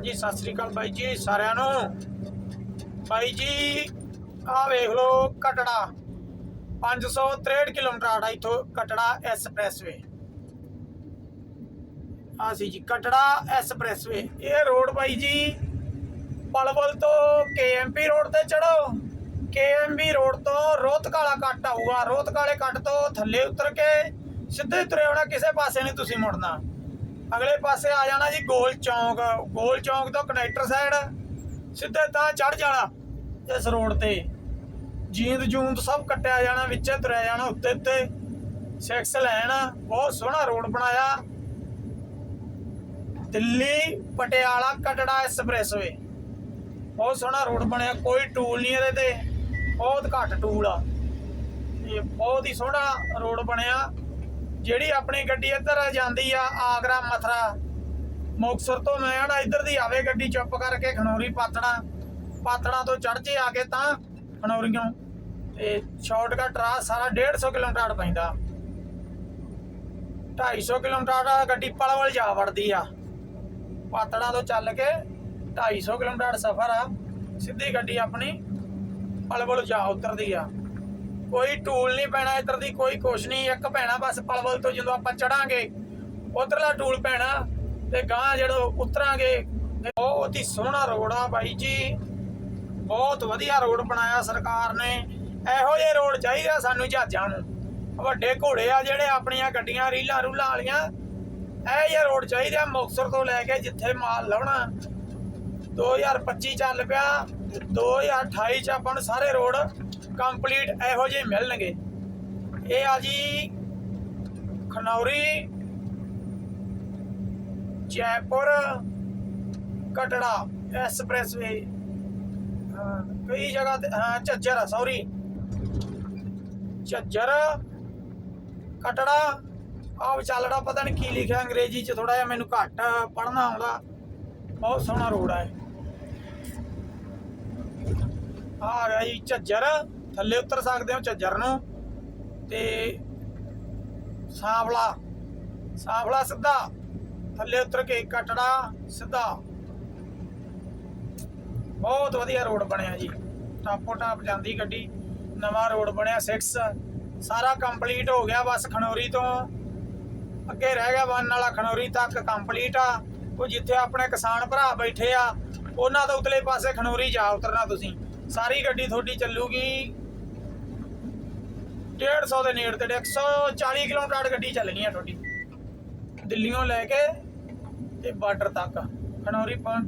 ਜੀ, ਸਤਿ ਸ੍ਰੀ ਅਕਾਲ ਬਾਈ ਜੀ ਸਾਰਿਆਂ ਨੂੰ। ਬਾਈ ਜੀ ਆ ਵੇਖ ਲਓ ਕਟੜਾ 563 ਕਿਲੋਮੀਟਰ ਆੜਾ ਇਥੋਂ ਕਟੜਾ ਐਕਸਪ੍ਰੈਸਵੇ। ਆ ਸੀ ਜੀ ਕਟੜਾ ਐਕਸਪ੍ਰੈਸਵੇ। ਇਹ ਰੋਡ ਬਾਈ ਜੀ, ਪਲਵਲ ਤੋਂ ਕੇਐਮਪੀ ਰੋਡ ਤੇ ਚੜੋ ਕੇਐਮਪੀ ਰੋਡ ਤੋਂ ਰੋਹਤਕਾਲਾ ਕੱਟ ਆਊਗਾ। ਰੋਹਤਕਾਲੇ ਕੱਟ ਤੋਂ ਥੱਲੇ ਉਤਰ ਕੇ ਸਿੱਧੇ ਤੁਰੇ ਆਉਣਾ ਕਿਸੇ ਪਾਸੇ ਨਹੀਂ ਤੁਸੀਂ ਮੁੜਨਾ। ਅਗਲੇ ਪਾਸੇ ਆ ਜਾਣਾ ਜੀ ਗੋਲ ਚੌਂਕ ਗੋਲ ਚੌਂਕ ਤੋਂ ਕਨੈਕਟਰ ਸਾਈਡ ਸਿੱਧੇ ਤਾਂ ਚੜ ਜਾਣਾ ਇਸ ਰੋਡ ਤੇ। ਜੀਂਦ ਜੂੰਦ ਸਭ ਕੱਟਿਆ ਜਾਣਾ, ਵਿੱਚੇ ਤੁਰਿਆ ਜਾਣਾ, ਉੱਤੇ ਉੱਤੇ ਸਿਕਸ ਲੈਣ, ਬਹੁਤ ਸੋਹਣਾ ਰੋਡ ਬਣਾਇਆ। ਦਿੱਲੀ ਪਟਿਆਲਾ ਕਟੜਾ ਐਕਸਪ੍ਰੈਸਵੇ ਬਹੁਤ ਸੋਹਣਾ ਰੋਡ ਬਣਿਆ, ਕੋਈ ਟੂਲ ਨਹੀਂ ਇਹਦੇ ਤੇ, ਬਹੁਤ ਘੱਟ ਟੂਲ ਆ। ਇਹ ਬਹੁਤ ਹੀ ਸੋਹਣਾ ਰੋਡ ਬਣਿਆ। ਜਿਹੜੀ ਆਪਣੀ ਗੱਡੀ ਇੱਧਰ ਜਾਂਦੀ ਆ, ਆਗਰਾ, ਮਥਰਾ, ਮੁਕਤਸਰ ਤੋਂ ਮੈਂ ਆਣਾ, ਇੱਧਰ ਦੀ ਆਵੇ ਗੱਡੀ ਚੁੱਪ ਕਰਕੇ ਖਨੌਰੀ ਪਾਤੜਾ ਪਾਤੜਾ ਤੋਂ ਚੜ ਜੇ ਆ ਕੇ ਤਾਂ ਖਨੌਰੀਓਂ। ਤੇ ਸ਼ਾਰਟਕਟ ਰਾਹ ਸਾਰਾ 150 ਕਿਲੋਮੀਟਰ ਪੈਂਦਾ। 250 ਕਿਲੋਮੀਟਰ ਗੱਡੀ ਪਲਵਲ ਜਾ ਵੜਦੀ ਆ। ਪਾਤੜਾ ਤੋਂ ਚੱਲ ਕੇ 250 ਕਿਲੋਮੀਟਰ ਸਫ਼ਰ ਆ। ਸਿੱਧੀ ਗੱਡੀ ਆਪਣੀ ਪਲਵਲ ਜਾ ਉਤਰਦੀ ਆ। ਕੋਈ ਟੂਲ ਨਹੀਂ ਪੈਣਾ, ਇੱਧਰ ਦੀ ਕੋਈ ਕੁਛ ਨਹੀਂ, ਇੱਕ ਪੈਣਾ ਬਸ ਪਲਵਲ ਤੋਂ ਜਦੋਂ ਆਪਾਂ ਚੜਾਂਗੇ, ਉਧਰਲਾ ਟੂਲ ਪੈਣਾ ਤੇ ਗਾਂ ਜਦੋਂ ਉਤਰਾਂਗੇ, ਬਹੁਤ ਹੀ ਸੋਹਣਾ ਰੋਡ ਆ ਬਾਈ ਜੀ। ਬਹੁਤ ਵਧੀਆ ਰੋਡ ਬਣਾਇਆ ਸਰਕਾਰ ਨੇ। ਇਹੋ ਜਿਹੇ ਰੋਡ ਚਾਹੀਦੇ ਸਾਨੂੰ ਜਹਾਜ਼ਾਂ ਨੂੰ। ਵੱਡੇ ਘੋੜੇ ਆ ਜਿਹੜੇ ਆਪਣੀਆਂ ਗੱਡੀਆਂ, ਰੀਲਾਂ ਰੂਲਾਂ ਵਾਲੀਆਂ, ਇਹ ਜਿਹੇ ਰੋਡ ਚਾਹੀਦਾ ਆ ਮੁਕਤਸਰ ਤੋਂ ਲੈ ਕੇ ਜਿੱਥੇ ਮਾਲ ਲਾਉਣਾ। 2025 ਚੱਲ ਪਿਆ ਤੇ 2028 ਚ ਆਪਾਂ ਨੂੰ ਸਾਰੇ ਰੋਡ ਕੰਪਲੀਟ ਇਹੋ ਜਿਹੇ ਮਿਲਣਗੇ। ਇਹ ਆ ਜੀ ਖਨੌਰੀ ਜੈਪੁਰ ਕਟੜਾ ਐਕਸਪ੍ਰੈਸਵੇ ਹਾਂ, ਕਈ ਜਗ੍ਹਾ ਤੇ ਹਾਂ ਝੱਜਰ ਸੌਰੀ ਝੱਜਰ ਕਟੜਾ ਆਹ ਚੱਲੜਾ ਪਤਾ ਨਹੀਂ ਕੀ ਲਿਖਿਆ ਅੰਗਰੇਜ਼ੀ ਚ ਥੋੜਾ ਜਿਹਾ ਮੈਨੂੰ ਘੱਟ ਪੜ੍ਹਨਾ ਆਉਂਦਾ। ਬਹੁਤ ਸੋਹਣਾ ਰੋਡ ਹੈ ਆ ਗਿਆ ਜੀ ਝੱਜਰ। ਥੱਲੇ ਉਤਰ ਸਕਦੇ ਹੋ ਝੱਜਰ ਨੂੰ ਤੇ ਸਾਵਲਾ ਸਾਵਲਾ ਸਿੱਧਾ, ਥੱਲੇ ਉਤਰ ਕੇ ਕਟੜਾ ਸਿੱਧਾ। ਬਹੁਤ ਵਧੀਆ ਰੋਡ ਬਣਿਆ ਜੀ। ਟਾਪੋ ਟਾਪ ਜਾਂਦੀ ਗੱਡੀ, ਨਵਾਂ ਰੋਡ ਬਣਿਆ 6 ਸਾਰਾ ਕੰਪਲੀਟ ਹੋ ਗਿਆ ਬਸ ਖਨੌਰੀ ਤੋਂ। ਅੱਗੇ ਰਹਿ ਗਿਆ ਵਨ ਵਾਲਾ ਖਨੌਰੀ ਤੱਕ ਕੰਪਲੀਟ ਆ। ਉਹ ਜਿੱਥੇ ਆਪਣੇ ਕਿਸਾਨ ਭਰਾ ਬੈਠੇ ਆ, ਉਹਨਾਂ ਤੋਂ ਉਤਲੇ ਪਾਸੇ ਖਨੌਰੀ ਜਾ ਉਤਰਨਾ ਤੁਸੀਂ। ਸਾਰੀ ਗੱਡੀ ਤੁਹਾਡੀ ਚੱਲੂਗੀ। 150 ਦੇ ਨੇੜੇ ਤੇ 140 ਕਿਲੋਮੀਟਰ ਗੱਡੀ ਚੱਲਣੀ ਆ ਤੁਹਾਡੀ। ਦਿੱਲੀੋਂ ਲੈ ਕੇ ਤੇ ਬਾਰਡਰ ਤੱਕ। ਖਨੌਰੀ ਪਹੁੰਚ